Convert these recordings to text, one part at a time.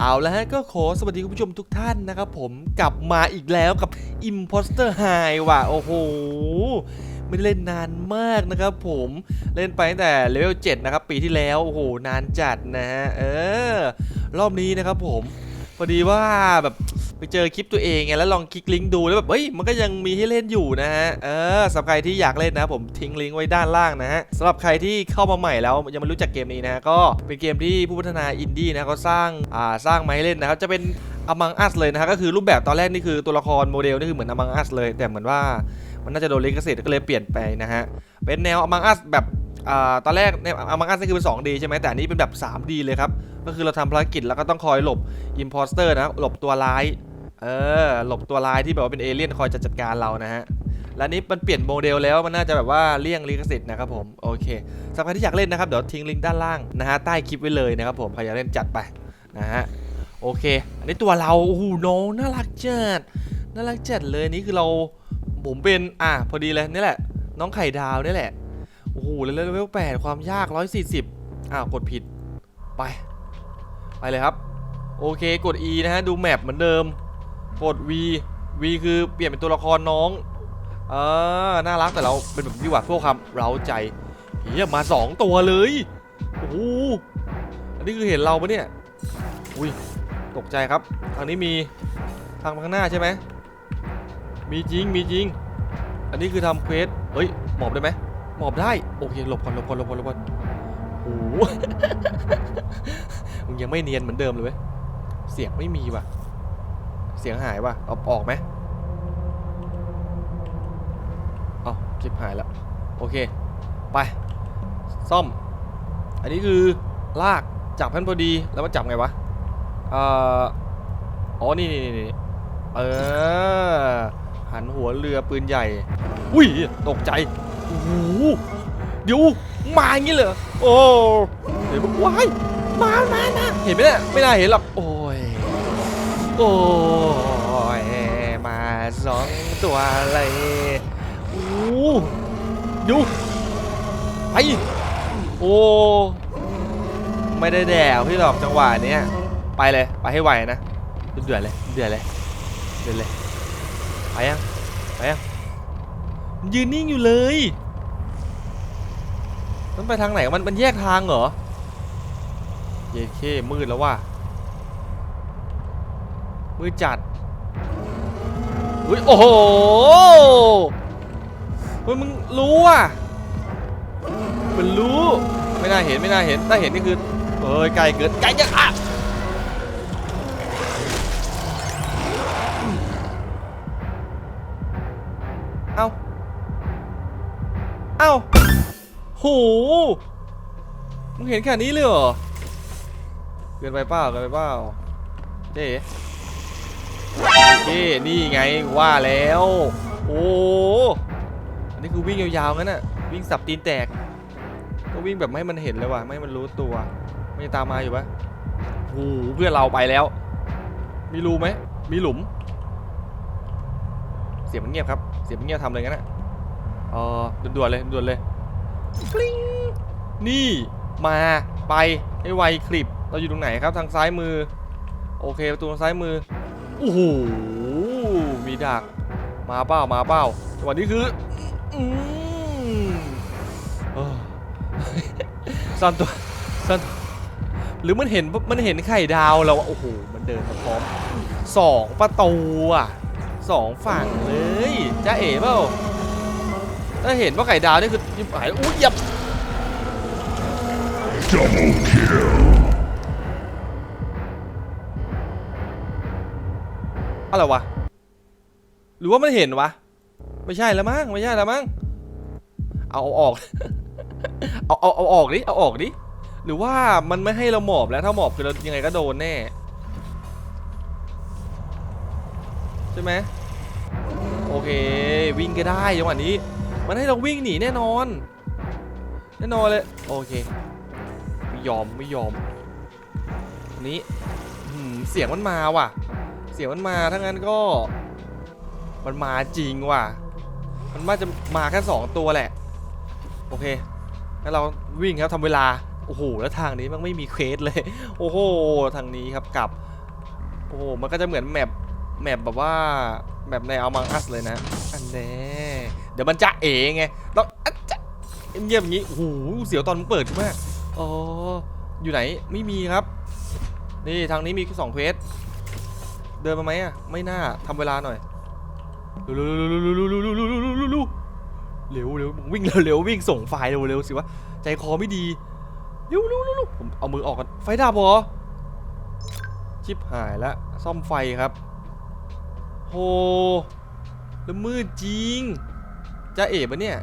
เอาแล้วฮะก็ขอสวัสดีคุณผู้ชมทุกท่านนะครับผมกลับมาอีกแล้วกับ Imposter High ว่ะ โอ้โห ไม่ได้เล่นนานมากนะครับผมเล่นไปตั้งแต่เลเวล7นะครับ ปีที่แล้ว โอ้โห นานจัดนะฮะ เออ รอบนี้นะครับผมพอดีว่าแบบ ไปเจอคลิปตัวเองไงแล้วลองคลิกลิงก์ดูแล้วแบบเฮ้ยมันก็ยังมีให้เล่นอยู่นะฮะเออสำหรับใครที่อยากเล่นนะผมทิ้งลิงก์ไว้ด้านล่างนะฮะสำหรับใครที่เข้ามาใหม่แล้วยังไม่รู้จักเกมนี้นะก็เป็นเกมที่ผู้พัฒนาอินดี้นะเขาสร้างอ่าสร้างมาให้เล่นนะครับจะเป็น Among Us เลยนะฮะก็คือรูปแบบตอนแรกนี่คือตัวละครโมเดลนี่คือเหมือน Among Us เลย แต่เหมือนว่ามันน่าจะโดนลิขสิทธิ์ก็เลยเปลี่ยนไปนะฮะเป็นแนว Among Us แบบ ตอนแรกเนี่ย Among Us นี่คือเป็น 2D ใช่ไหมแต่อันนี้เป็นแบบ 3D เลยครับ ก็คือเราทำภารกิจแล้วก็ต้องคอยหลบ Imposter นะหลบตัวร้าย เออ หลบตัวร้ายที่แบบว่าเป็นเอเลี่ยนคอยจะจัดการเรานะฮะ และนี้มันเปลี่ยนโมเดลแล้วมันน่าจะแบบว่าเลี่ยงลิขสิทธิ์นะครับผม โอเคสำหรับที่อยากเล่นนะครับ เดี๋ยวทิ้งลิงก์ด้านล่างนะฮะใต้คลิปไว้เลยนะครับผมใครอยากเล่นจัดไปนะฮะ โอเค อันนี้ตัวเราโอ้โหน้องน่ารักจัด น่ารักจัดเลยนี่คือเราผมเป็น อะพอดีเลยนี่แหละ น้องไข่ดาวนี่แหละ โอ้โหเลเวลแปดความยาก 140 อ้าว กดผิด ไป ไปเลยครับ โอเค กด E นะฮะ ดูแมปเหมือนเดิม กด V V คือเปลี่ยนเป็นตัวละครน้องเออน่ารักแต่เราเป็นแบบนี้ว่ะเพื่ความเราใจเฮียมา2ตัวเลย โอ้โหอันนี้คือเห็นเราปะเนี่ย อุ้ย ตกใจครับ ทางนี้มีทางข้างหน้าใช่ไหม มีจริง มีจริง อันนี้คือทำเควส เฮ้ย หมอบได้ไหม หมอบได้โอเคหลบก่อนหลบก่อนหลบก่อนหลบก่อนโอ้โหมึงยังไม่เนียนเหมือนเดิมเลยเว้ยเสียงไม่มีว่ะ เสียงหายว่ะเอาออกไหมเอ๋อคลิปหายแล้วโอเค ไป ซ่อม อันนี้คือลากจับพันพอดีแล้วมันจับไงวะเอ่ออ๋อนี่นี่นี่เออหันหัวเรือปืนใหญ่ อุ้ยตกใจ โอ้โหเดี๋ยวมาอย่างนี้เลยเหรอโอ้เดี๋ยวว้ายมามามาเห็นไหมเนี่ยไม่น่าเห็นหรอกโอ้ยโอ้ยมาสองตัวเลยโอ้ดูไปโอ้ไม่ได้แดวพี่หรอกจังหวะเนี้ยไปเลยไปให้ไวนะเดือดเลยเดือดเลยเดือดเลยไปยังไปยัง ยืนนิ่งอยู่เลย มันไปทางไหนมันมันแยกทางเหรอ เย็นเคมืดแล้วว่ะ มือจัดอุ้ยโอ้โหมึงรู้อะมันรู้ ไม่น่าเห็นไม่น่าเห็น ถ้าเห็นนี่คือเอ้ยไกลเกินไกลจังอะ โหมึงเห็นแค่นี้เลยเหรอ เกินไปเปล่าเกินไปเปล่าเจ๊เจ๊นี่ไงว่าแล้ว โอ้อันนี้คือวิ่งยาวๆงั้นน่ะ วิ่งสับตีนแตก ก็วิ่งแบบไม่ให้มันเห็นเลยว่ะ ไม่ให้มันรู้ตัว ไม่ตามมาอยู่ปะโอ้โหเพื่อนเราไปแล้ว มีรูไหม มีหลุม เสียงมันเงียบครับ เสียงมันเงียบทำอะไรงั้นน่ะเออด่วนๆเลยด่วนๆเลย กริ๊งนี่มาไปให้ไวคลิป เราอยู่ตรงไหนครับทางซ้ายมือ โอเคประตูทางซ้ายมือโอ้โหมีดักมาเป้ามาเป้าจังหวะนี้คืออืมเออซ่อนตัวซ่อนหรือมันเห็นมันเห็นไข่ดาวเราอะโอ้โหมันเดินมาพร้อมสองประตูอะสองฝั่งเลยจ้าเอ๋เปล่าถ้าเห็นว่าไข่ดาวนี่คือ ยิบหายอุ้ยเหยับ Double kill. อะไรวะ หรือว่ามันเห็นวะ ไม่ใช่แล้วมั้ง ไม่ใช่แล้วมั้ง เอาเอาออก เอาเอาเอาออกดิ เอาออกดิ หรือว่ามันไม่ให้เราหมอบแล้ว ถ้าหมอบคือเรายังไงก็โดนแน่ ใช่ไหม โอเค วิ่งก็ได้จังหวะนี้ มันให้เราวิ่งหนีแน่นอน แน่นอนเลย โอเค ไม่ยอมไม่ยอมอันนี้เสียงมันมาว่ะ เสียงมันมาถ้างั้นก็ มันมาจริงว่ะ มันมาจะมาแค่สองตัวแหละ โอเค งั้นเราวิ่งครับทำเวลา โอ้โห แล้วทางนี้มันไม่มีเควสเลย โอ้โห ทางนี้ครับกลับ โอ้โห มันก็จะเหมือนแมปแมปแบบว่าแมปในเอามังอัสเลยนะ อันแน่ ดี๋ยวมันจะเองไงแล้วจะเงียบย่างนี้โอ้โหเสียวตอนมึงเปิดมากอ๋ออยู่ไหนไม่มีครับ นี่ทางนี้มีแค่สองเพวสเดินมาไหมอะไม่น่าทำเวลาหน่อยเร็วเร็ววิ่งเร็วเร็ววิ่งส่งไฟล์เร็วเร็วสิวะใจคอไม่ดีเร็วเร็วเร็วผมเอามือออกกันไฟดับหรอชิบหายแล้วซ่อมไฟครับโหแล้วมืดจริง จะเอ๋ปะเนี่ย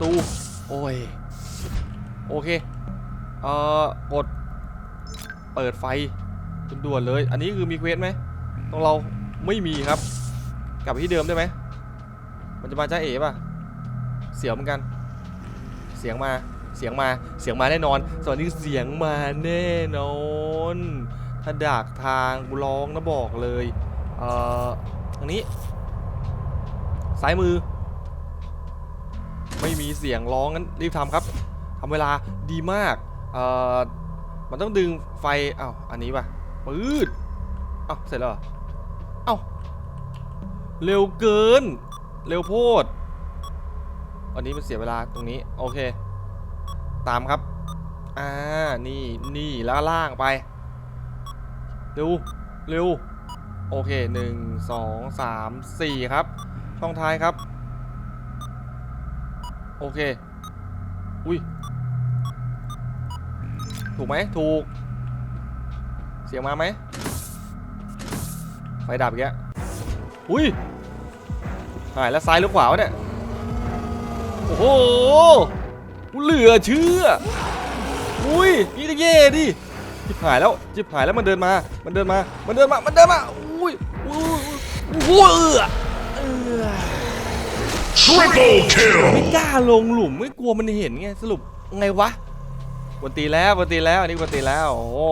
ตู โอ้ย โอเค เอ่อ กด เปิดไฟด่วนๆเลย อันนี้คือมีเควสไหมตรงเราไม่มีครับ กลับไปที่เดิมได้ไหม มันจะมาจ้าเอ๋ป่ะ เสียวเหมือนกัน เสียงมา เสียงมา เสียงมาแน่นอนสวัสดีเสียงมาแน่นอน ถ้าดักทางกูร้องนะบอกเลย เอ่อ ทางนี้ ซ้ายมือ ไม่มีเสียงร้องงั้นรีบทำครับทำเวลาดีมากเอ่อมันต้องดึงไฟอ้าวอันนี้ป่ะปืดอ้าวเสร็จแล้วเอเอ้าเร็วเกิน เร็วโพดอันนี้มันเสียเวลาตรงนี้ โอเค ตามครับ อ่า นี่นี่แล้วล่างไป เร็ว เร็ว โอเคหนึ่งสองสามสี่ครับ ช่องท้ายครับ โอเค อุ้ย ถูกไหม ถูก เสียงมาไหม ไฟดับอีกแล้วอุ้ย หายแล้วซ้ายหรือขวาวะเนี่ย โอ้โห เหลือเชื่อ อุ้ย นี่จะเย่ดิจิบหายแล้ว จิบหายแล้วมันเดินมา มันเดินมา มันเดินมา มันเดินมา อุ้ยอุ้ยอุ้ยเออ Triple kill! ไม่กล้าลงหลุมไม่กลัวมันเห็นไงสรุปไงวะกวนตีแล้วกวนตีแล้วอันนี้กวนตีแล้วโอ้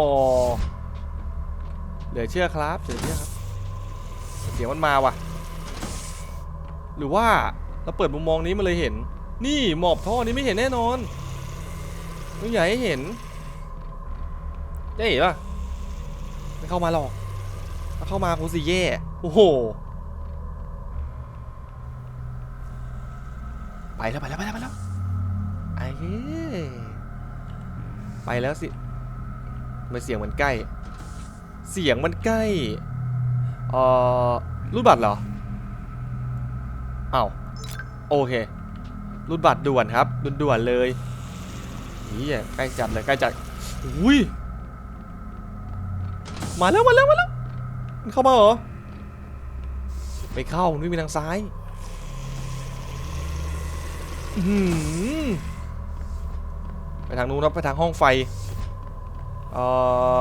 เหลือเชื่อครับเหลือเชื่อครับเสียงมันมาว่ะ หรือว่าเราเปิดมุมมองนี้มันเลยเห็น นี่หมอบท่อนี้ไม่เห็นแน่นอนไม่อยากให้เห็นจะเห็นป่ะไม่เข้ามาหรอกถ้าเข้ามากูสิแย่โอ้โห ไปแล้วไปแล้วไปแล้วไปแล้วไอ้เฮ้ยไปแล้วสิทำไมเสียงมันใกล้ เสียงมันใกล้เอ่อรูดบัตรเหรอเอ้าโอเครูดบัตรด่วนครับด่วนๆเลยนี่ใกล้จัดเลยใกล้จัดอุ้ยมาแล้วมาแล้วมาแล้วมันเข้ามาเหรอไม่เข้ามันไม่มีทางซ้าย ไปทางนู้นครับไปทางห้องไฟ เออ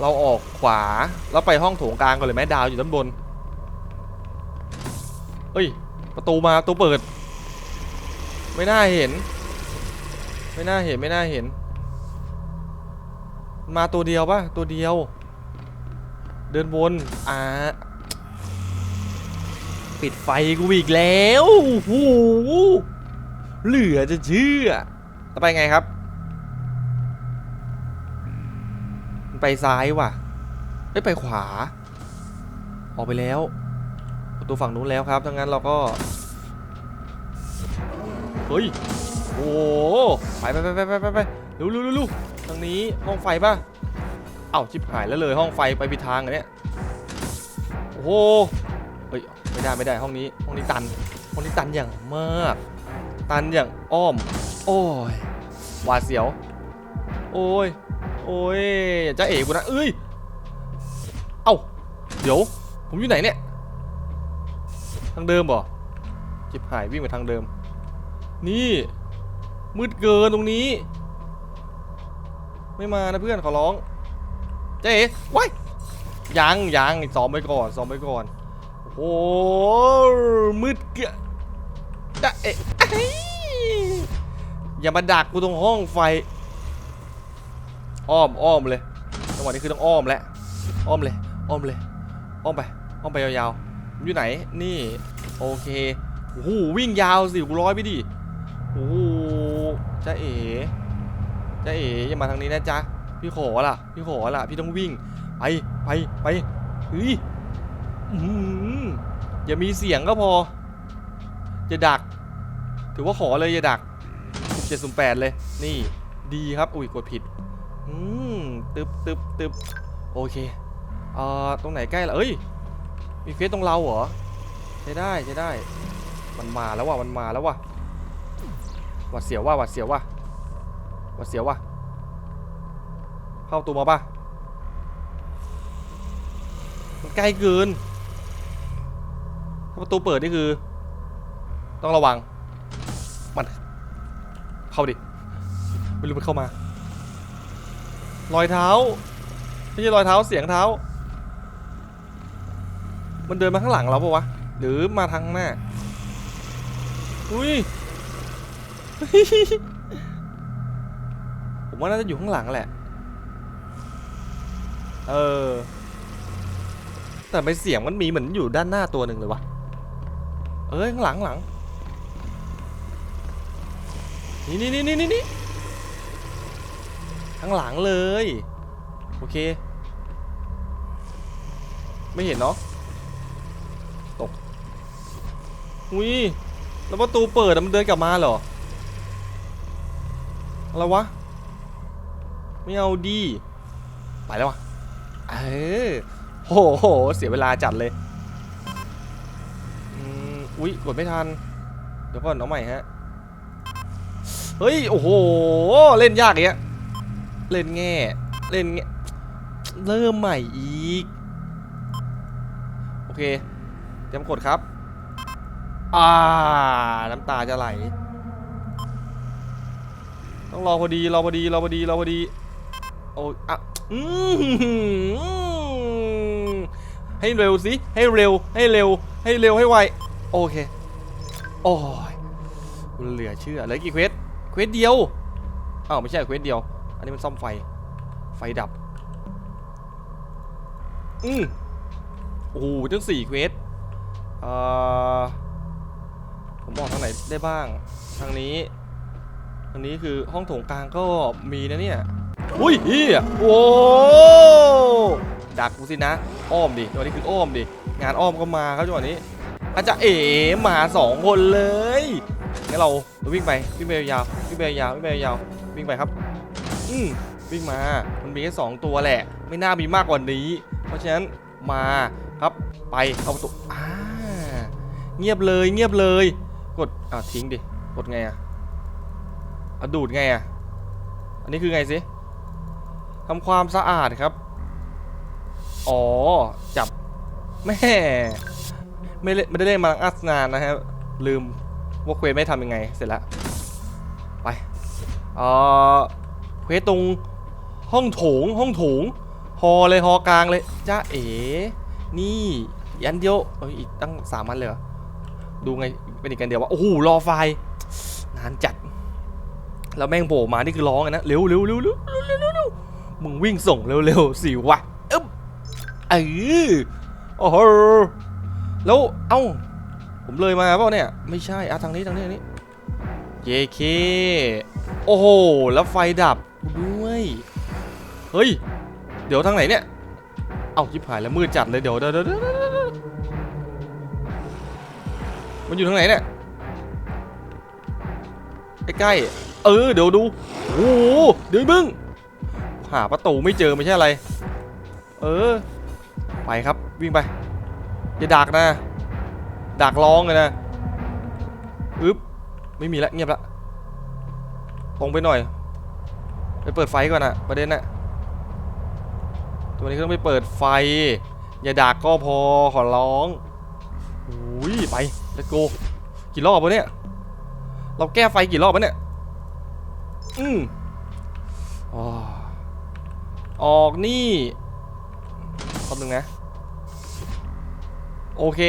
เราออกขวา แล้วไปห้องโถงกลางก่อนเลยไหมดาวอยู่ด้านบน เอ้ย ประตูมาประตูเปิด ไม่น่าเห็น ไม่น่าเห็นไม่น่าเห็น มาตัวเดียวปะตัวเดียว เดินวนอ่าปิดไฟกูอีกแล้วโอ้โห เหลือจะเชื่อต่อไปไงครับ ไปซ้ายว่ะเอ้ยไปขวา ออกไปแล้วประตูฝั่งนู้นแล้วครับทั้างนั้นเราก็ เฮ้ย โอ้ไปไปไปไปไปไปไปเร็วเร็วเร็วทางนี้ห้องไฟป่ะเอ้าชิบหายแล้วเลยห้องไฟไปผิดทางเหรอเนี่ยโอ้โหเฮ้ยไม่ได้ไม่ได้ห้องนี้ห้องนี้ตันห้องนี้ตันอย่างมาก ตันอย่างอ้อม โอ้ยหวาดเสียว โอ้ย โอ้ยอย่าจะเอ๋กูนะเอ้ย เอ้า เดี๋ยว ผมอยู่ไหนเนี่ย ทางเดิมบ่จิบหายวิ่งไปทางเดิม นี่ มืดเกินตรงนี้ ไม่มานะเพื่อนขอร้องเจ๊เอ๋ไว้ายยังยังซ้อมไว้ก่อนซ้อมไว้ก่อน โอ้มืดเกะดะเอ๊ะ อย่ามาดักกูตรงห้องไฟ อ้อมอ้อมเลยจังหวะนี้คือต้องอ้อมแล้วอ้อมเลย อ้อมเลย อ้อมไป อ้อมไปยาวๆ อยู่ไหน นี่ โอเคโอ้โหวิ่งยาวสิกูร้อยไปดิโอ้โหจ้าเอ๋จ้าเอ๋อย่ามาทางนี้นะจ๊ะ พี่ขอล่ะ พี่ขอล่ะ พี่ต้องวิ่ง ไป ไป ไปเฮ้ยอย่ามีเสียงก็พอ อย่าดัก ถือว่าขอเลยอย่าดัก สุ่มเจ็ดสุ่มแปดเลย นี่ดีครับ อุ้ยกดผิด อืมตึบตึบตึบโอเคเอ่อตรงไหนใกล้ละเอ้ย มีเฟสตรงเราเหรอ ใช้ได้ใช้ได้ มันมาแล้วว่ะ มันมาแล้วว่ะหวัดเสียวว่ะหวัดเสียวว่ะหวัดเสียวว่ะ เข้าตัวมาป่ะ มันใกล้เกิน ถ้าประตูเปิดนี่คือ ต้องระวัง เข้าดิ ไม่รู้มันเข้ามา รอยเท้า ไม่ใช่รอยเท้าเสียงเท้า มันเดินมาข้างหลังเราปะวะ หรือมาทางหน้า อุ้ย ผมว่าน่าจะอยู่ข้างหลังแหละ เออ แต่ไม่เสียงมันมีเหมือนอยู่ด้านหน้าตัวหนึ่งเลยวะ เอ้ยข้างหลังข้างหลัง นี่นี่นี่นี่นี่ข้างหลังเลย โอเค ไม่เห็นเนาะตกอุ้ยแล้วประตูเปิดมันเดินกลับมาเหรออะไรวะ ไม่เอาดี ไปแล้ววะเออโหโห เสียเวลาจัดเลยอืมอุ๊ยกดไม่ทัน เดี๋ยวก่อนเอาใหม่ฮะ เฮ้ย โอ้โห เล่นยากเงี้ย เล่นแง่ เล่นแง่เริ่มใหม่อีก โอเค เตรียมกดครับ อ่า น้ำตาจะไหล ต้องรอพอดี รอพอดี รอพอดี รอพอดี โอ้อะอืมให้เร็วสิ ให้เร็ว ให้เร็ว ให้เร็ว ให้ไว โอเค โอ้ยเหลือเชื่อเหลือกี่เควส เควสเดียวอ้าวไม่ใช่เควสเดียว อันนี้มันซ่อมไฟ ไฟดับ อืมโอ้โหตั้งสี่เควสเอ่อผมบอกทางไหนได้บ้าง ทางนี้ ทางนี้คือห้องโถงกลางก็มีนะเนี่ย อุ้ยเฮียโอ้ดักกูสินะ อ้อมดิจังหวะนี้คืออ้อมดิ งานอ้อมก็มาครับจังหวะนี้อาจจะเอ๋มาสองคนเลย งั้นเราวิ่งไปวิ่งไปยาววิ่งไปยาววิ่งไปยาววิ่งไปครับ อืมวิ่งมา มันมีแค่สองตัวแหละ ไม่น่ามีมากกว่านี้ เพราะฉะนั้นมาครับไปเอาประตูอ่าเงียบเลยเงียบเลย กดอะทิ้งดิกดไงอะอดูดไงอะอันนี้คือไงสิทำความสะอาดครับ อ๋อ จับแม่ไม่เลไม่ได้เล่นมาอัสนานนะครับลืม ว่าเควสไม่ทำยังไง เสร็จแล้วไปเออเควสตรงห้องโถงห้องโถงฮอเลยฮอกลางเลยจ้าเอ๋นี่ยันเดียวอีกตั้งสามอันเลยดูไงเป็นอีกกันเดียวว่าโอ้โหรอไฟนานจัด แล้วแม่งโผล่มานี่คือร้องนะเร็วเร็วเร็วเร็วเร็วเร็วมึงวิ่งส่งเร็วเร็วสิวะเอ๊บเออโอ้โหแล้วเอ้า ผมเลยมาเปล่าเนี่ย ไม่ใช่อะทางนี้ทางนี้ทางนี้เยเคโอ้โห แล้วไฟดับด้วย เฮ้ย เดี๋ยวทางไหนเนี่ย เอาชิบหายแล้วมืดจัดเลยเดี๋ยเดี๋ยวเดี๋ยวเดี๋ยวเดี๋ยวเดี๋ยวมันอยู่ทางไหนเนี่ยใกล้ๆเออ เดี๋ยวดู โอ้โห เดี๋ยวมึง หาประตูไม่เจอไม่ใช่อะไร เออ ไปครับวิ่งไป อย่าดักนะ ดักร้องเลยนะอึ๊บไม่มีแล้วเงียบละตรงไปหน่อย ไปเปิดไฟก่อนอะประเด็นน่ะตัวนี้ก็ต้องไปเปิดไฟ อย่าดักก็พอขอร้องอุ้ยไป let's go กี่รอบวะเนี่ย เราแก้ไฟกี่รอบวะเนี่ย อืมอ๋อออกนี่คำหนึ่งนะ โอเค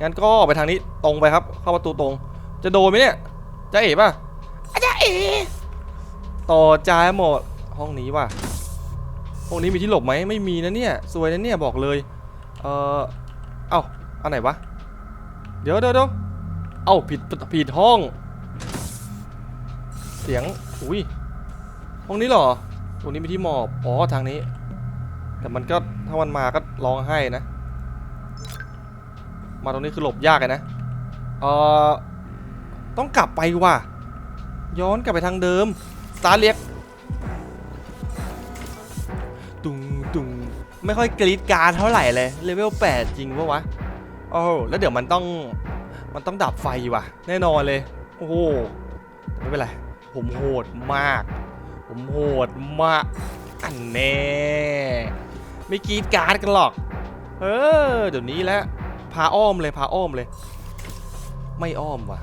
งั้นก็ไปทางนี้ตรงไปครับ เข้าประตูตรง จะโดนไหมเนี่ยจะเอ๋ป่ะอาจะเอ๋ต่อจ่ายหมดห้องนี้ว่ะห้องนี้มีที่หลบไหมไม่มีนะเนี่ยสวยนะเนี่ยบอกเลย เออเอ้าอันไหนวะเดี๋ยวเดี๋ยวเดี๋ยวเอ้าผิดผิดห้อง เสียงอุ้ยห้องนี้เหรอตรงนี้มีที่หมอบอ๋อทางนี้ แต่มันก็ถ้ามันมาก็ร้องไห้นะ มาตรงนี้คือหลบยากเลยนะเอ่อต้องกลับไปว่ะ ย้อนกลับไปทางเดิมสตาร์เรียกตุงตุงไม่ค่อยกรีดการเท่าไหร่เลยเลเวล8จริงปะวะโอ้แล้วเดี๋ยวมันต้องมันต้องดับไฟว่ะ แน่นอนเลย โอ้โหไม่เป็นไร ผมโหดมาก ผมโหดมากอันแน่ไม่กรีดกรารกันหรอก เออ เดี๋ยวนี้แล้ว พาอ้อมเลยพาอ้อมเลย ไม่อ้อมว่ะ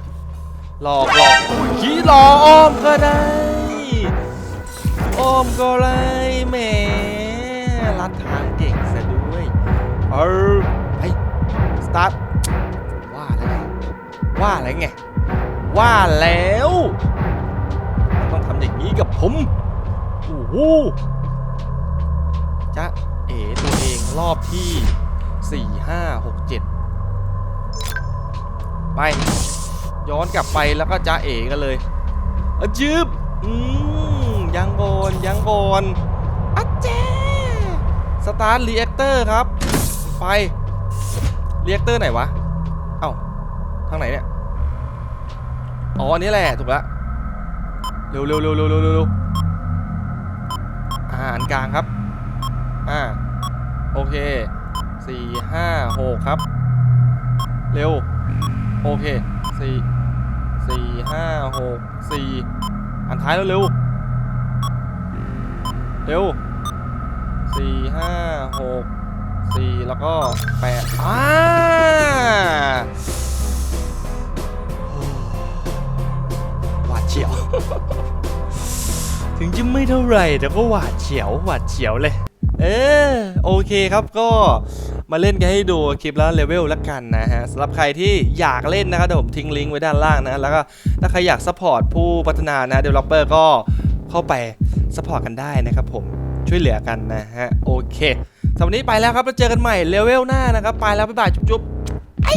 หลอกหลอกขี้หลอกอ้อมก็ได้ อ้อมก็ได้แหมลัดทางเก่งซะด้วยเออไปสตาร์ทว่าแล้วไงว่าแล้วไงว่าแล้วมันต้องทำอย่างนี้กับผมโอ้โหจะเอ๋ตัวเองรอบที่ 4 5 6 7 ไป ย้อนกลับไปแล้วก็จ้าเอ๋กันเลยอจืบอืมยังโกนยังโกนอะเจ้สตาร์ทรีแอคเตอร์ครับ ไปรีแอคเตอร์ไหนวะ เอ้า ทางไหนเนี่ย อ๋อ อันนี้แหละ ถูกละเร็วเร็วเร็วเร็วเร็วเร็วอ่า อันกลางครับ อ่า โอเคสี่ห้าหกครับ เร็ว โอเคสี่สี่ห้าหกสี่อันท้ายแล้วเร็ว เร็วสี่ห้าหกสี่แล้วก็แปดอ่าหวาดเฉียว ถึงจะไม่เท่าไหร่แต่ก็หวาดเฉียวหวาดเฉียวเลย เออโอเคครับก็ มาเล่นกันให้ดูคลิปแล้วเลเวลละกันนะฮะสำหรับใครที่อยากเล่นนะครับเดี๋ยวผมทิ้งลิงก์ไว้ด้านล่างนะแล้วก็ถ้าใครอยากซัพพอร์ตผู้พัฒนานะ developer ก็เข้าไปซัพพอร์ตกันได้นะครับผมช่วยเหลือกันนะฮะโอเคสำหรับวันนี้ไปแล้วครับแล้วเจอกันใหม่เลเวลหน้านะครับไปแล้วบ๊ายบายจุ๊บๆไอ้